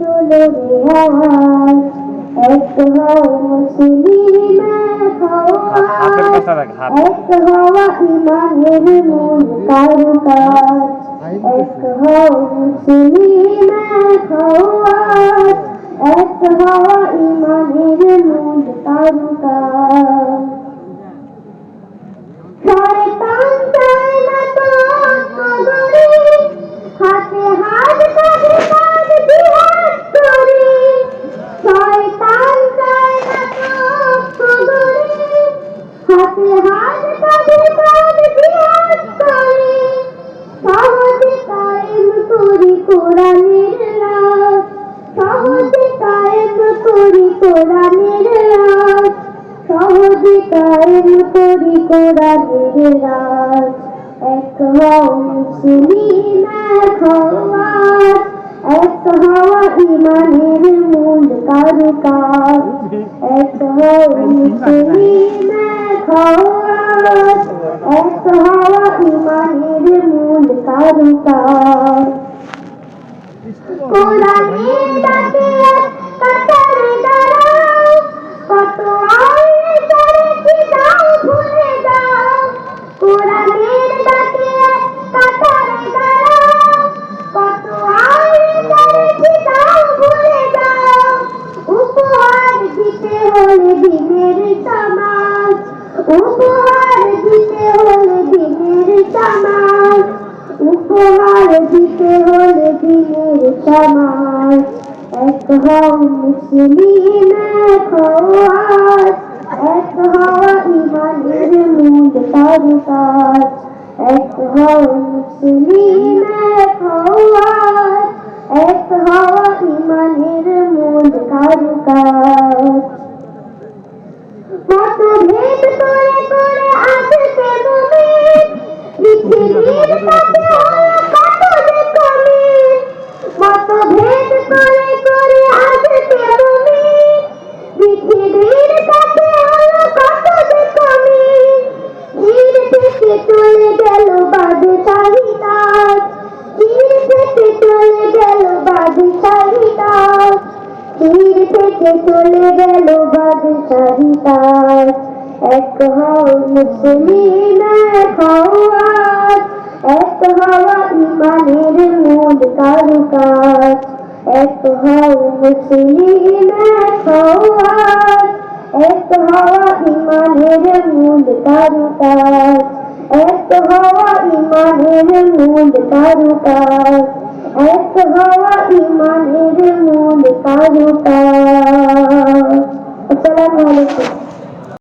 রে আওয়াজ এক হও মুসলিম এক হও হাতের আজ। কাছে রাখ হাত এক হওয়া ইমানের মূল কারুকাজ এক হও মুসলিম এক হওয়া এক হওয়া ইমানের ইমানের মূল মুসলিম এক হওয়া এক হওয়া ইমানের মূল কারুকাজ কোরআনের উপহার দিতে হলে দিনের সমাজ উপহার দিতে হলে দিনের সমাজ এক হও মুসলিম, এক হও আজ। এক হওয়া ইমানের এক হও মুসলিম, এক হও আজ। এক হওয়া ইমানের মূল চলে গেল বাদশাহী তাজ এক হও মুসলিম এক হও আজ এক হওয়া ইমানের মূল কারুকাজ এক হও মুসলিম এক হও আজ এক হওয়া ইমানের মূল কারুকাজ এক হওয়া ইমানের মূল কারুকাজ এক হওয়া